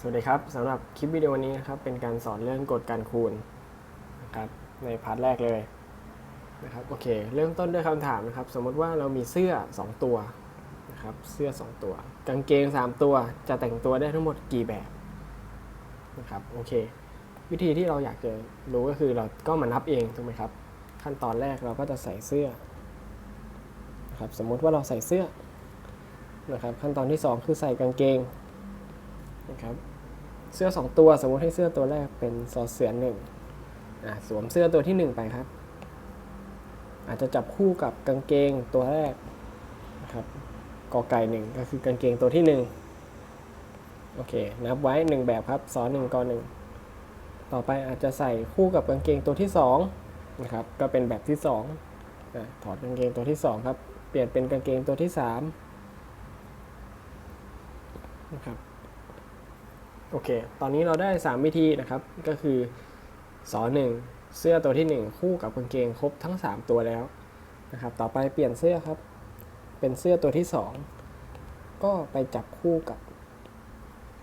สวัสดีครับสำหรับคลิปวิดีโอนี้นะครับเป็นการสอนเรื่องกฎการคูณนะครับในพาร์ทแรกเลยนะครับโอเคเริ่มต้นด้วยคำถามนะครับ สมมติว่าเรามีเสื้อ 2 ตัวนะครับเสื้อ 2 ตัว กางเกง 3 ตัวจะแต่งตัวได้ทั้งหมดกี่แบบนะครับโอเค วิธีที่เราอยากจะรู้ก็คือเราก็มานับเองถูกไหมครับ ขั้นตอนแรกเราก็จะใส่เสื้อนะครับสมมติว่าเราใส่เสื้อนะครับขั้นตอนที่ 2 คือใส่กางเกงนะครับ เสื้อ 2 ตัวสมมติให้เสื้อตัวแรกเป็นซอเสือหนึ่งอะสวมเสื้อตัวที่ 1 ไปครับ อาจจะจับคู่กับกางเกงตัวแรกนะครับกอไก่หนึ่งก็คือกางเกงตัวที่ 1 โอเค นับไว้ 1 แบบครับซอหนึ่งกอหนึ่งต่อไปอาจจะใส่คู่กับกางเกงตัวที่2นะครับก็เป็นแบบที่2อะถอดกางเกงตัวที่ 2 ครับ เปลี่ยนเป็นกางเกงตัวที่3นะครับ โอเค ตอนนี้เราได้ 3 วิธีนะครับ ก็คือสอหนึ่งเสื้อตัวที่ 1 คู่กับกางเกงครบทั้ง 3 ตัวแล้วนะครับ ต่อไปเปลี่ยนเสื้อครับ เป็นเสื้อตัวที่ 2 ก็ไปจับคู่กับ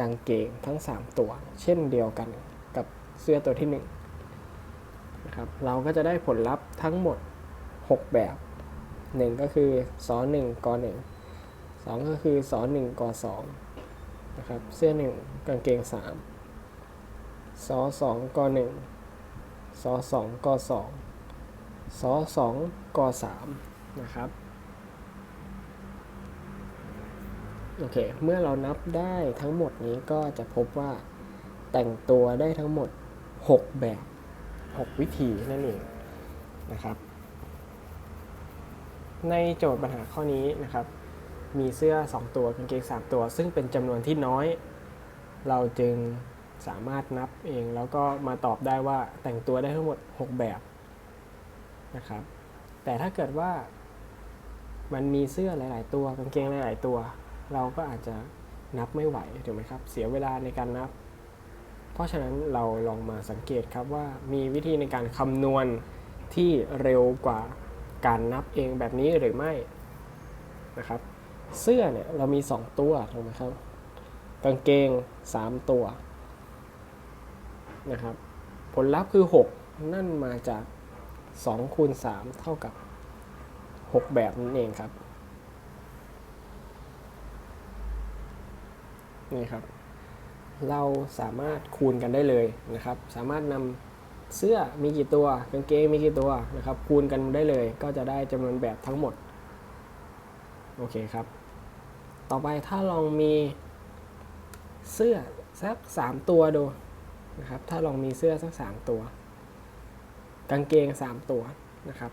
กางเกงทั้ง 3 ตัว เช่นเดียวกันกับเสื้อตัวที่1นะครับ เราก็จะได้ผลลัพธ์ทั้งหมด 6 แบบ 1 ก็คือสอ1กอ1 2 ก็คือสอ1กอ2 นะครับเสื้อหนึ่งกางเกงสามซอสองกหนึ่งซอสองกสองซอสองกสามนะครับโอเคเมื่อเรานับได้ทั้งหมดนี้ก็จะพบว่าแต่งตัวได้ทั้งหมด 6 แบบ 6 วิธีนั่นเองนะครับ ในโจทย์ปัญหาข้อนี้นะครับ มีเสื้อ 2 ตัวกางเกง3ตัว ซึ่งเป็นจำนวนที่น้อย เราจึงสามารถนับเอง แล้วก็มาตอบได้ว่าแต่งตัวได้ทั้งหมด 6 แบบนะครับ แต่ถ้าเกิดว่ามันมีเสื้อหลาย ๆ ตัวกางเกงหลาย ๆ ตัว เราก็อาจจะนับไม่ไหวถูกไหมครับ เสียเวลาในการนับ เพราะฉะนั้นเราลองมาสังเกตครับว่ามีวิธีในการคำนวณที่เร็วกว่าการนับเองแบบนี้หรือไม่นะครับ เสื้อเนี่ยเรามี 2 ตัวถูกไหมครับ กางเกง 3 ตัวนะครับ ผลลัพธ์คือ 6 นั่นมาจาก2คูณ3เท่ากับ 6 แบบนั่นเองครับ นี่ครับ เราสามารถคูณกันได้เลยนะครับ สามารถนำเสื้อมีกี่ตัว กางเกงมีกี่ตัวนะครับ คูณกันได้เลย ก็จะได้จำนวนแบบทั้งหมด โอเคครับ ต่อไปถ้าลองมีเสื้อสัก 3 ตัวดูนะครับ ถ้าลองมีเสื้อสัก 3 ตัว กางเกง 3 ตัวนะครับ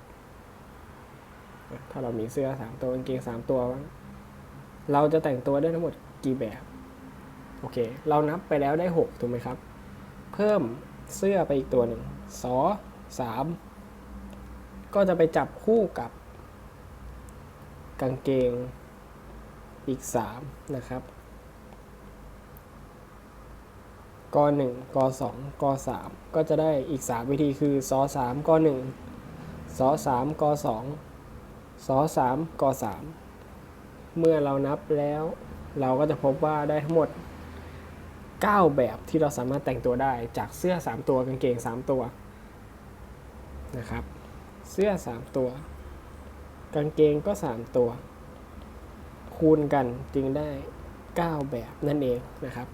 ถ้าเรามีเสื้อ 3 ตัวกางเกง 3 ตัว เราจะแต่งตัวได้ทั้งหมดกี่แบบ โอเค เรานับไปแล้วได้ 6 ถูกไหมครับ เพิ่มเสื้อไปอีกตัวหนึ่งสอ3ก็จะไปจับคู่กับ กางเกง อีก 3 นะครับก1ก2ก3ก็จะได้อีก 3 วิธีคือซอ3ก1ซอ3ก2ซอ3ก3เมื่อเรานับแล้ว เราก็จะพบว่าได้ทั้งหมด 9 แบบที่เราสามารถแต่งตัวได้จากเสื้อ 3 ตัวกางเกง 3 ตัวนะครับ เสื้อ 3 ตัว กางเกงก็ 3 ตัว คูณกันจึงได้ 9 แบบนั่นเองนะครับ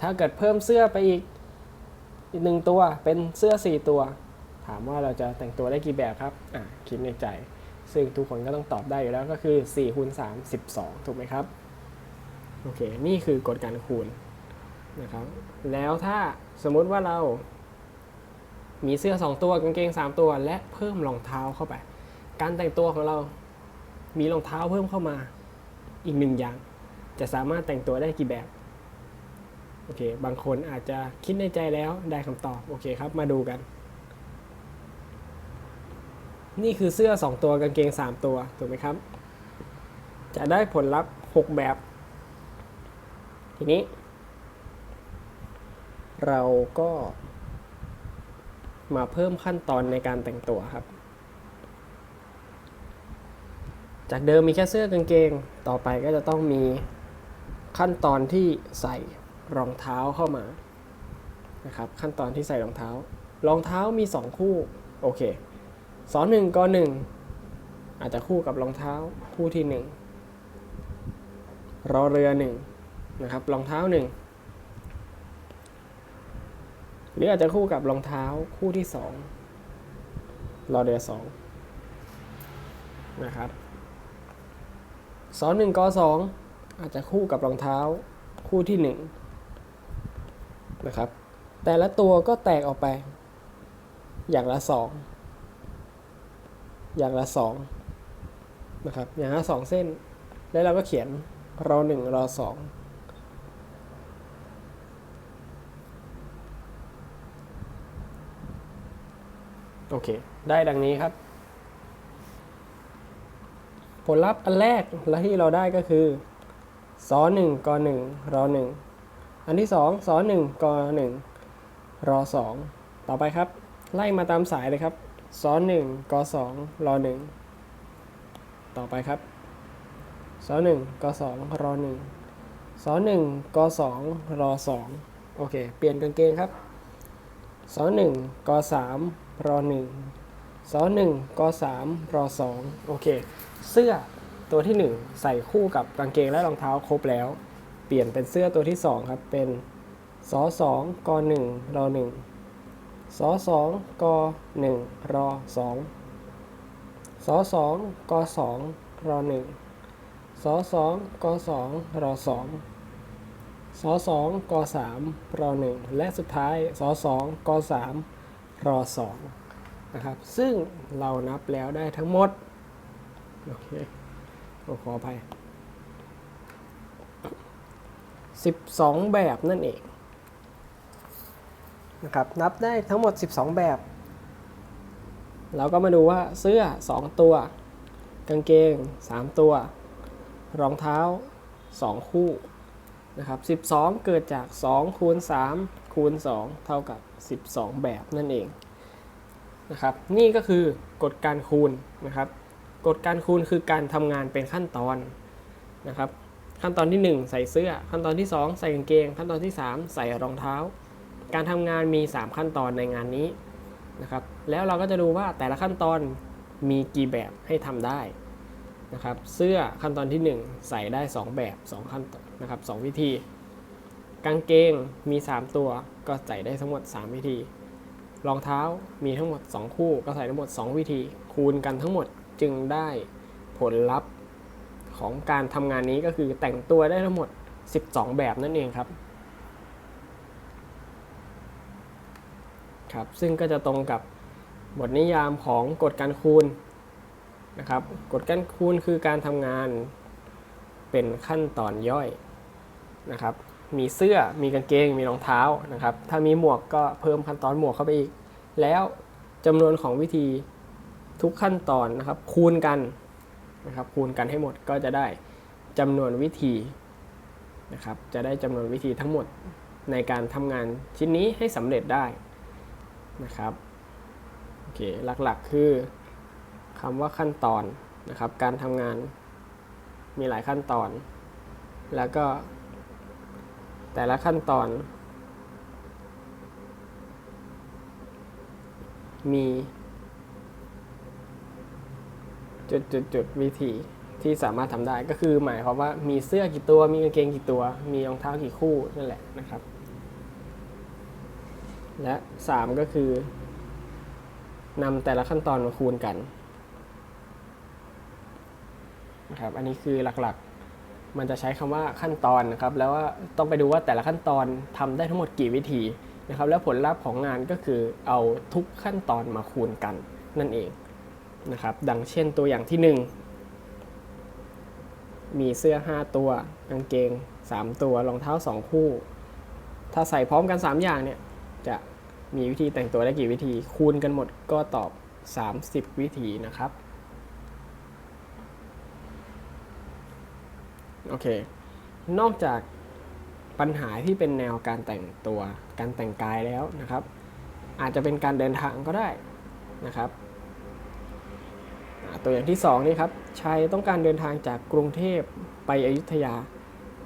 ถ้าเกิดเพิ่มเสื้อไปอีกอีกหนึ่งตัวเป็นเสื้อ 4 ตัว ถามว่าเราจะแต่งตัวได้กี่แบบครับอะคิดในใจ ซึ่งทุกคนก็ต้องตอบได้อยู่แล้วก็คือ4คูณ3 12 ถูกไหมครับ โอเค นี่คือกฎการคูณนะครับ แล้วถ้าสมมุติว่าเรา มีเสื้อ 2 ตัวกางเกง 3 ตัว และเพิ่มรองเท้าเข้าไป การแต่งตัวของเรา มีรองเท้าเพิ่มเข้ามา อีกหนึ่งอย่าง จะสามารถแต่งตัวได้กี่แบบโอเค บางคนอาจจะคิดในใจแล้วได้คำตอบโอเคครับ มาดูกัน นี่คือเสื้อ 2 ตัวกางเกง 3 ตัวถูกไหมครับ จะได้ผลลัพธ์ 6 แบบ ทีนี้ เราก็มาเพิ่มขั้นตอนในการแต่งตัวครับ จากเดิมมีแค่เสื้อกางเกง ต่อไปก็จะต้องมีขั้นตอนที่ใส่รองเท้าเข้ามานะครับขั้นตอนที่ใส่รองเท้า รองเท้ามี 2 คู่โอเคสอนหนึ่งกหนึ่งอาจจะคู่กับรองเท้าคู่ที่ 1 รอเรือ1นะครับรองเท้า 1 หรืออาจจะคู่กับรองเท้าคู่ที่ 2 รอเรือ2นะครับ สอนหนึ่งกอสองอาจจะคู่กับรองเท้าคู่ที่1นะครับ แต่ละตัวก็แตกออกไป อย่างละ2องอย่างละ2นะครับ อย่างละ2เส้น แล้วเราก็เขียนรอ1รอ2โอเค ได้ดังนี้ครับ ผลลัพธ์อันแรกและที่เราได้ก็คือสอหนึ่งกอหนึ่งรอหนึ่งอันที่สองสอหนึ่งกอหนึ่งรอสองต่อไปครับ ไล่มาตามสายเลยครับสอหนึ่งกอสองรอหนึ่งต่อไปครับสอหนึ่งกอสองรอหนึ่งสอหนึ่งกอสองรอสองโอเค เปลี่ยนกางเกงครับสอหนึ่งกอสามรอหนึ่งสอหนึ่งกอสามรอสองโอเค เสื้อตัวที่ 1 ใส่คู่กับกางเกงและรองเท้าครบแล้ว เปลี่ยนเป็นเสื้อตัวที่ 2 ครับ เป็นสอสองกหนึ่งรอหนึ่งสอสองกหนึ่งรอสองสอสองกสองรอหนึ่งสอสองกสองรอสองสอสองกสามรอหนึ่งและสุดท้ายสอสองกสามรอสองนะครับ ซึ่งเรานับแล้วได้ทั้งหมด โอเคขออภัย12 แบบนั่นเองนะครับนับได้ทั้งหมด 12 แบบ เราก็มาดูว่าเสื้อ 2 ตัว กางเกง 3 ตัว รองเท้า 2 คู่นะครับ12 เกิดจาก 2 คูณ 3 คูณ 2 เท่ากับ 12 แบบนั่นเองนะครับนี่ก็คือกฎการคูณนะครับ กฎการคูณคือการทำงานเป็นขั้นตอนนะครับ ขั้นตอนที่ 1 ใส่เสื้อ ขั้นตอนที่ 2 ใส่กางเกง ขั้นตอนที่ 3 ใส่รองเท้า การทำงานมี 3 ขั้นตอนในงานนี้นะครับ แล้วเราก็จะดูว่าแต่ละขั้นตอนมีกี่แบบให้ทำได้นะครับ เสื้อขั้นตอนที่ 1 ใส่ได้ 2 แบบ 2 ขั้นตอนนะครับ2วิธี กางเกงมี 3 ตัวก็ใส่ได้ทั้งหมด 3 วิธี รองเท้ามีทั้งหมด 2 คู่ก็ใส่ทั้งหมด 2 วิธี คูณกันทั้งหมด จึงได้ผลลัพธ์ของการทำงานนี้ก็คือแต่งตัวได้ทั้งหมด 12 แบบนั่นเองครับครับ ซึ่งก็จะตรงกับบทนิยามของกฎการคูณนะครับ กฎการคูณคือการทำงานเป็นขั้นตอนย่อยนะครับ มีเสื้อ มีกางเกง มีรองเท้านะครับ ถ้ามีหมวกก็เพิ่มขั้นตอนหมวกเข้าไปอีก แล้วจำนวนของวิธี ทุกขั้นตอนนะครับคูณกันนะครับคูณกันให้หมดก็จะได้จำนวนวิธีนะครับจะได้จำนวนวิธีทั้งหมดในการทำงานชิ้นนี้ให้สำเร็จได้นะครับโอเคหลักๆคือคำว่าขั้นตอนนะครับการทำงานมีหลายขั้นตอน แล้วก็แต่ละขั้นตอน มี จุดจุดจุดวิธีที่สามารถทำได้ก็คือหมายความว่ามีเสื้อกี่ตัวมีกางเกงกี่ตัว มีรองเท้ากี่คู่นั่นแหละนะครับ และ 3 ก็คือนำแต่ละขั้นตอนมาคูณกันนะครับอันนี้คือหลักๆ มันจะใช้คำว่าขั้นตอนนะครับ แล้วว่าต้องไปดูว่าแต่ละขั้นตอนทำได้ทั้งหมดกี่วิธีนะครับ แล้วผลลัพธ์ของงานก็คือเอาทุกขั้นตอนมาคูณกันนั่นเอง นะครับ ดังเช่นตัวอย่างที่ 1 มีเสื้อ 5 ตัวกางเกง 3 ตัวรองเท้า 2 คู่ ถ้าใส่พร้อมกัน 3 อย่างเนี่ย จะมีวิธีแต่งตัวได้กี่วิธี คูณกันหมดก็ตอบ 30 วิธีนะครับโอเคนอกจากปัญหาที่เป็นแนวการแต่งตัว การแต่งกายแล้วนะครับ อาจจะเป็นการเดินทางก็ได้นะครับ ตัวอย่างที่ 2 นี่ครับชายต้องการเดินทางจากกรุงเทพไปอยุธยา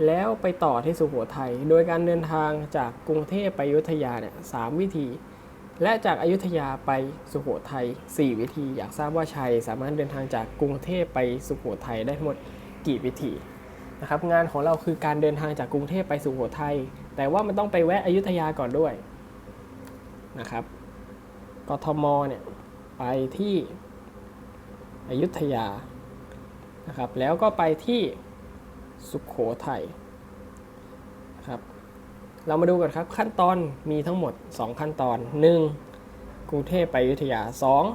แล้วไปต่อที่สุโขทัยโดยการเดินทางจากกรุงเทพไปอยุธยาเนี่ยสามวิธี และจากอายุทยาไปสุโขทัย4 วิธี อยากทราบว่าชัยสามารถเดินทางจากกรุงเทพไปสุโขทัยได้ทั้งหมดกี่วิธีนะครับงานของเราคือการเดินทางจากกรุงเทพไปสุโขทัยแต่ว่ามันต้องไปแวะอยุธยาก่อนด้วยนะครับกทมเนี่ยไปที่ อยุธยานะครับแล้วก็ไปที่สุขโขทัยนะครับเรามาดูกันครับขั้นตอนมีทั้งหมด 2 ขั้นตอน 1. กรุงเทพไปอยุธยา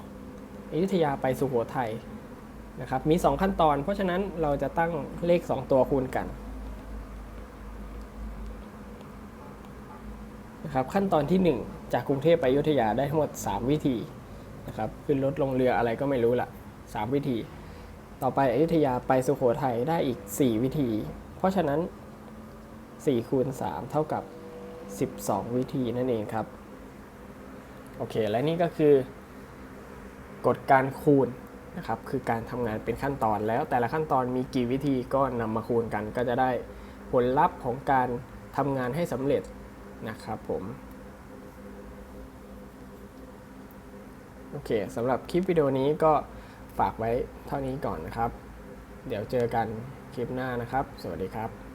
2. อยุธยาไปสุโขทัยนะครับมี 2 ขั้นตอน เพราะฉะนั้นเราจะตั้งเลข 2 ตัวคูณกันนะครับขั้นตอนที่ 1 จากกรุงเทพไปอยุธยาได้ทั้งหมด 3 วิธีนะครับขึ้นรถลงเรืออะไรก็ไม่รู้ละ 3 วิธี ต่อไปอยุธยาไปสุโขทัยได้อีก 4 วิธี เพราะฉะนั้น4คูณ3เท่ากับ 12 วิธีนั่นเองครับ โอเค และนี่ก็คือกฎการคูณนะครับคือการทำงานเป็นขั้นตอนแล้วแต่ละขั้นตอนมีกี่วิธีก็นำมาคูณกัน ก็จะได้ผลลัพธ์ของการทำงานให้สำเร็จนะครับผมโอเคสำหรับคลิปวิดีโอนี้ก็ ฝากไว้เท่านี้ก่อนนะครับ เดี๋ยวเจอกันคลิปหน้านะครับ สวัสดีครับ